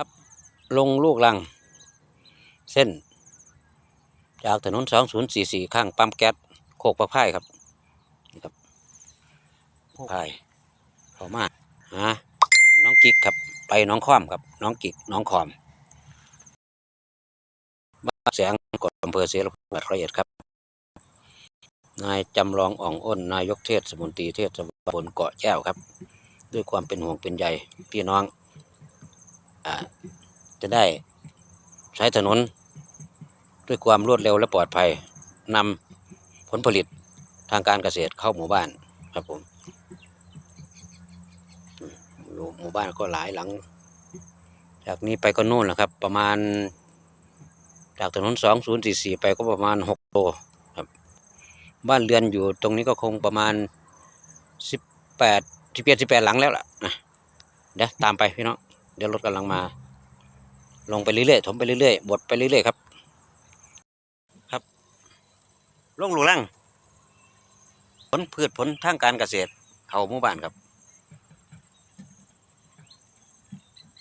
ครับ ลงลูกลัง เส้น จากถนนสองศูนย์สี่สี่ข้างปั๊มแก๊สโคกประพายครับนี่ครับพายเข้ามาหาน้องกิกครับ ไปน้องค้อมครับ น้องกิกน้องคอมบ้านแสงกดอำเภอเสรภูมิจัดร้อยเอ็ดครับ นายจำลองอ่องอ้น นายกเทศสมุนตรีเทศบาลเกาะแก้วครับ ด้วยความเป็นห่วงเป็นใยพี่น้อง จะได้ใช้ถนน ด้วยความรวดเร็วและปลอดภัยนำผลผลิตทางการเกษตรเข้าหมู่บ้านครับผมหมู่บ้านก็หลายหลัง จากนี้ไปก็นู่นแหละครับ ประมาณ จากถนนสองศูนย์สี่สี่ไปก็ประมาณหกโลครับ บ้านเรือนอยู่ตรงนี้ก็คงประมาณสิบแปดสิบเจ็ดสิบแปดหลังแล้วล่ะนะเดี๋ยวตามไปพี่น้อง เดี๋ยวรถกำลังมา ลงไปเรื่อยๆถมไปเรื่อยๆบดไปเรื่อยๆครับ ครับลงหลูลังผลพืชผลทางการเกษตร เข้าหมู่บ้านครับ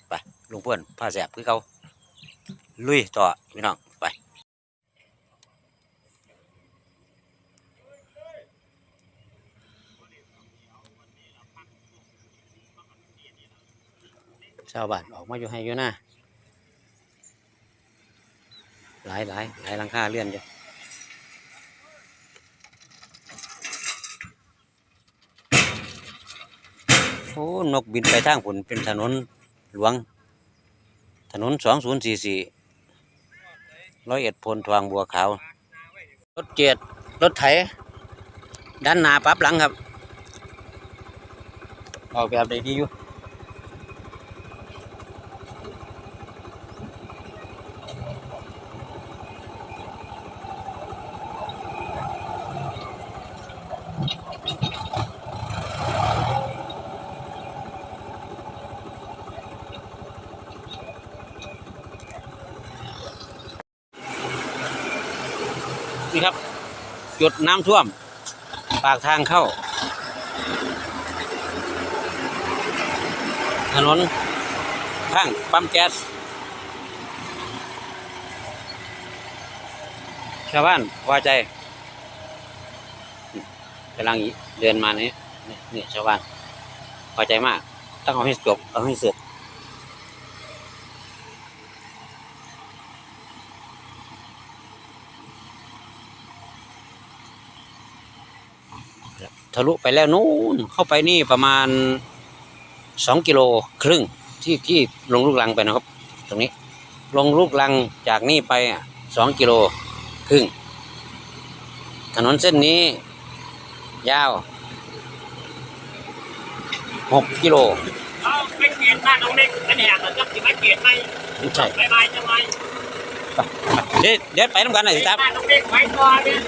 ไปลุงเพื่อนผ้าแสบคือเขาลุยต่อพี่น้องไป ชาวบ้านออกมาอยู่ให้อยู่หน้าหลายหลายหลายลังคาเลื่อนอยู่โอ้นกบินไปทางผุนเป็นถนนหลวง ถนนสองศูนย์สี่สี่ร้อยเอ็ดพลทวางบัวขาว รถเจ็ดรถไถ ด้านหน้าปรับหลังครับ ออกแบบได้ดีอยู่ นี่ครับจุดน้ำท่วม ปากทางเข้า ถนนข้างปั๊มแก๊ส ชาวบ้านพอใจกำลังเดินมานี่นี่นี่ชาวบ้านพอใจมาก ต้องเอาให้จบเอาให้เสร็จ ทะลุไปแล้วนู่นเข้าไปนี่ประมาณสองกิโลครึ่งที่ที่ลงลูกลังไปนะครับ ตรงนี้ ลงลูกลังจากนี่ไปสองกิโลครึ่ง ถนนเส้นนี้ ยาวหกกิโลเอาไปเปลี่ยนบ้านน้องเล็กอันเนี้ยเราจะไปเปลี่ยนไหมไม่ใช่บายบายจะไหมเดี๋ยวเดี๋ยวไปน้ำกันหน่อยสิครับบ้านน้องเล็กไว้ก่อนเนี่ย